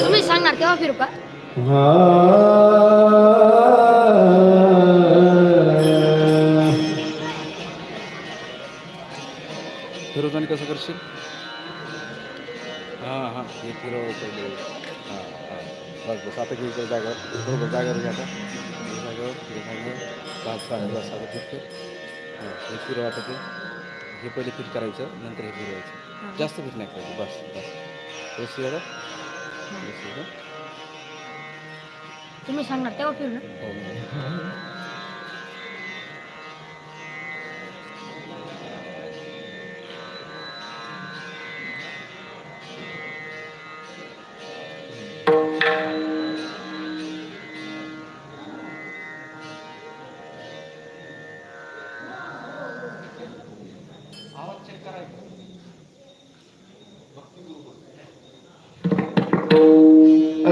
तुम्ही सांगणार तेव्हा फिरू का फिरवताना कसं करशील? हाँ हाँ हे फिरव पहिले हाँ हाँ बस बस आता घे इकडे जागेवर बरोबर जागेवर घ्या आता हे जागेवर हे जागेवर पाच पाच बस आता कर हाँ हे फिरव आता ते हे पहिले फिट करायचं नंतर हे फिरवायचं जास्त फिट नाही करायचं बस बस. बस एवढं बस तुम्ही सांगणार तेव्हा फिरू ना हो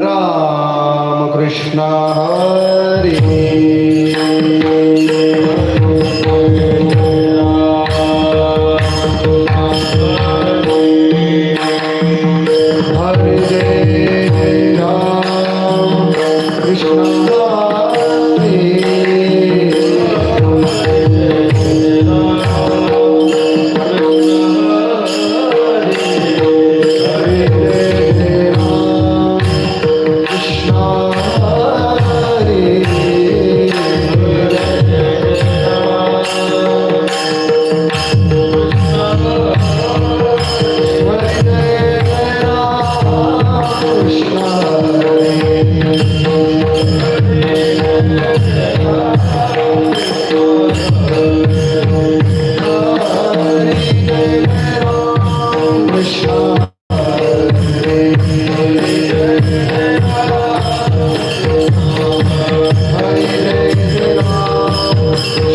राम कृष्ण हरी हरे।